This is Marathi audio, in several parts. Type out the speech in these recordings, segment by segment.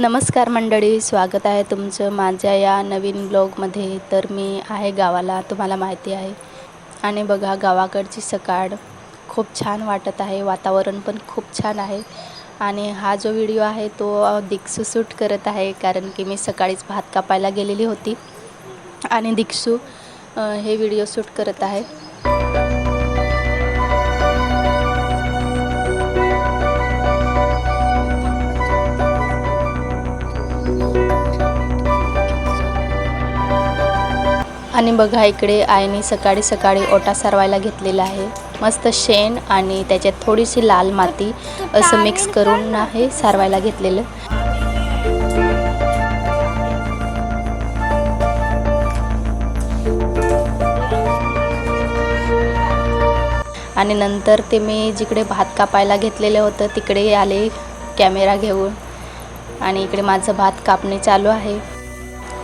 नमस्कार मंडळी स्वागत आहे तुमचं माझ्या या नवीन ब्लॉगमध्ये. तर मी आहे गावाला तुम्हाला माहिती आहे. आणि बघा गावाकडची सकाळ खूप छान वाटत आहे. वातावरण पण खूप छान आहे. आणि हा जो व्हिडिओ आहे तो दिक्षू सूट करत आहे कारण की मी सकाळीच भात कापायला गेलेली होती. आणि दिक्सू हे व्हिडिओ सूट करत आहे. आणि बघा इकडे आईने सकाळी सकाळी ओटा सारवायला घेतलेला आहे. मस्त शेण आणि त्याच्यात थोडीशी लाल माती असं मिक्स करून आहे सारवायला घेतलेलं. आणि नंतर ते मी जिकडे भात कापायला घेतलेलं होतं तिकडे आले कॅमेरा घेऊन. आणि इकडे माझं भात कापणे चालू आहे.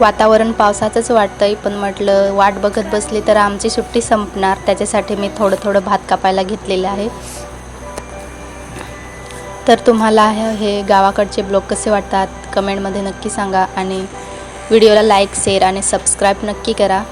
वातावरण पावसाचंच वाटतंय पण म्हटलं वाट बघत बसली तर आमची सुट्टी संपणार. त्याच्यासाठी मी थोडं थोडं भात कापायला घेतलेलं आहे. तर तुम्हाला हे गावाकडचे ब्लॉग कसे वाटतात? कमेंटमध्ये नक्की सांगा आणि व्हिडिओला लाईक शेअर आणि सबस्क्राईब नक्की करा.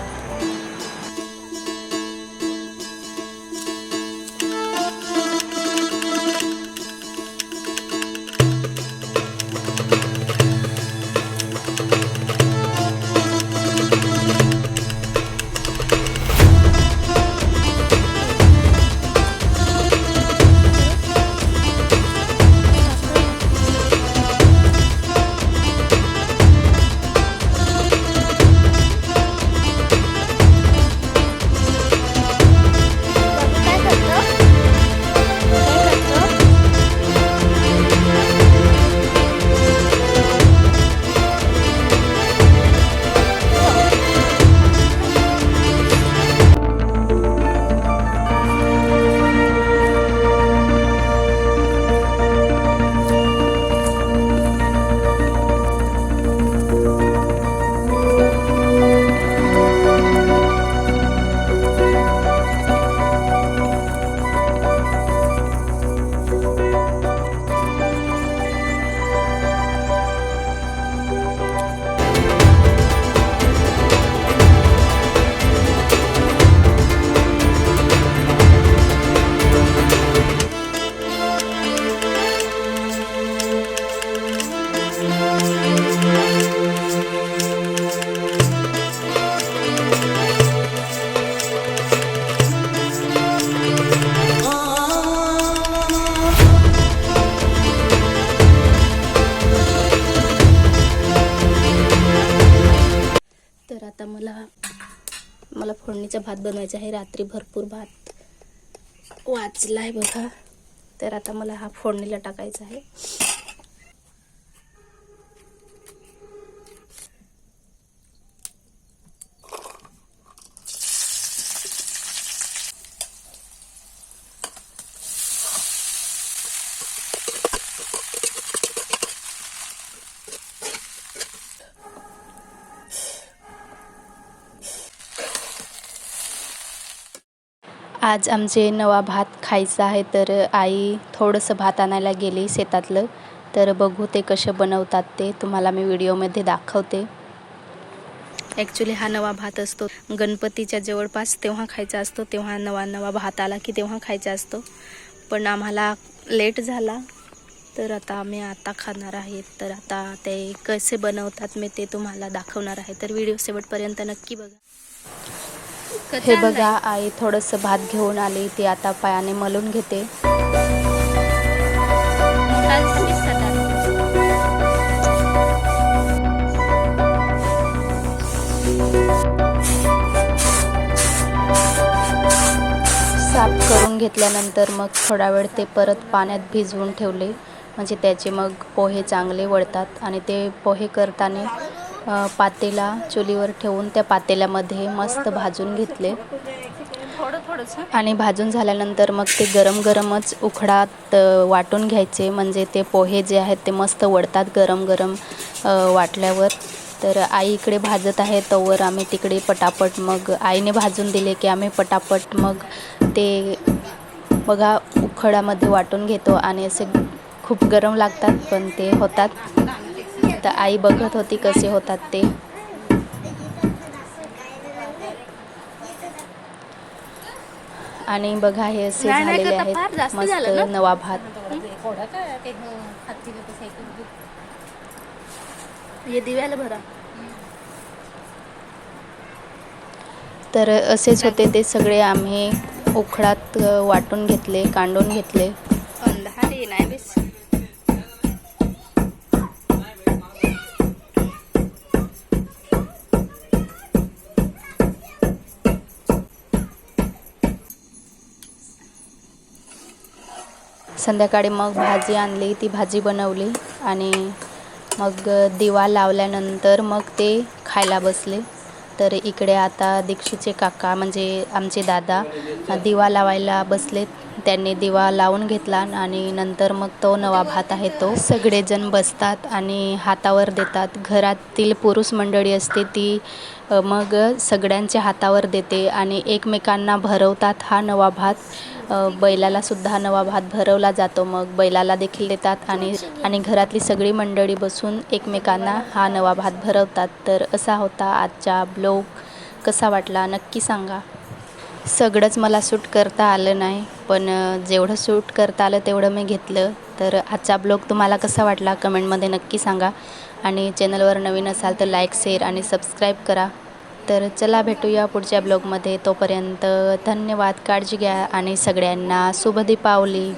रात्रीचा भात बनवायचा आहे. रात्री भरपूर भात वाचला आहे बघा. तर आता मला हा फोडणीला टाकायचा आहे. आज आमचे नवा भात खायचा आहे तर आई थोडंसं भात आणायला गेली शेतातलं. तर बघू ते कसे बनवतात ते. तुम्हाला मी व्हिडिओमध्ये दाखवते. ॲक्च्युली हा नवा भात असतो. गणपतीच्या जवळपास तेव्हा खायचा असतो तेव्हा नवा नवा भात आला की तेव्हा खायचा असतो. पण आम्हाला लेट झाला तर आता आम्ही आता खाणार आहे तर आता ते कसे बनवतात मी ते तुम्हाला दाखवणार आहे. तर व्हिडिओ शेवटपर्यंत नक्की बघा. हे बघा आई थोडंसं भात घेऊन आली ती आता पायाने मलून घेते. साफ करून घेतल्यानंतर मग थोडा वेळ ते परत पाण्यात भिजवून ठेवले. म्हणजे त्याचे मग पोहे चांगले वळतात आणि ते पोहे करताना पातेला चुलीवर ठेवून त्या पातेल्यामध्ये मस्त भाजून घेतले. आणि भाजून झाल्यानंतर मग ते गरम गरमच उखडात वाटून घ्यायचे. म्हणजे ते पोहे जे आहेत ते मस्त वडतात गरम गरम वाटल्यावर. तर आई इकडे भाजत आहे तोवर आम्ही तिकडे पटापट मग आईने भाजून दिले की आम्ही पटापट मग ते बघा उखडामध्ये वाटून घेतो. आणि असे खूप गरम लागतात पण ते होतात. तर आई बघत होती कसे होतात ते. आणि बघा हे असे झालेले आहेत. मस्त? नवा भात. भरा. तर असेच होते ते सगळे आम्ही उखळात अ, वाटून घेतले कांडून घेतले. संध्याकाळी मग भाजी आणली ती भाजी बनवली आणि मग दिवा लावल्यानंतर मग ते खायला बसले. तर इकडे आता दीक्षितचे काका म्हणजे आमचे दादा दिवा लावायला बसलेत. त्यांनी दिवा लावून घेतला आणि नंतर मग तो नवा भात आहे तो. सगळेजण बसतात आणि हातावर देतात. घरातील पुरुष मंडळी असते ती मग सगळ्यांच्या हातावर देते आणि एकमेकांना भरवतात हा नवा भात. बैलालासुद्धा बैलाला सुद्धा नवा भात भरवला जातो. मग बैलाला देखील देतात आणि आणि घरातली सगळी मंडळी बसून एकमेकांना हा नवा भात भरवतात. तर असा होता आजचा ब्लॉग. कसा वाटला नक्की सांगा. सगळंच मला सूट करता आलं नाही. पण जेवढं सूट करता आलं तेवढं मी घेतलं. तर आजचा ब्लॉग तुम्हाला कसा वाटला कमेंटमध्ये नक्की सांगा. आणि चॅनलवर नवीन असाल तर लाईक शेअर आणि सबस्क्राईब करा. तर चला भेटूया पुढच्या ब्लॉगमध्ये. तोपर्यंत धन्यवाद. काळजी घ्या आणि सगळ्यांना शुभ दीपावली.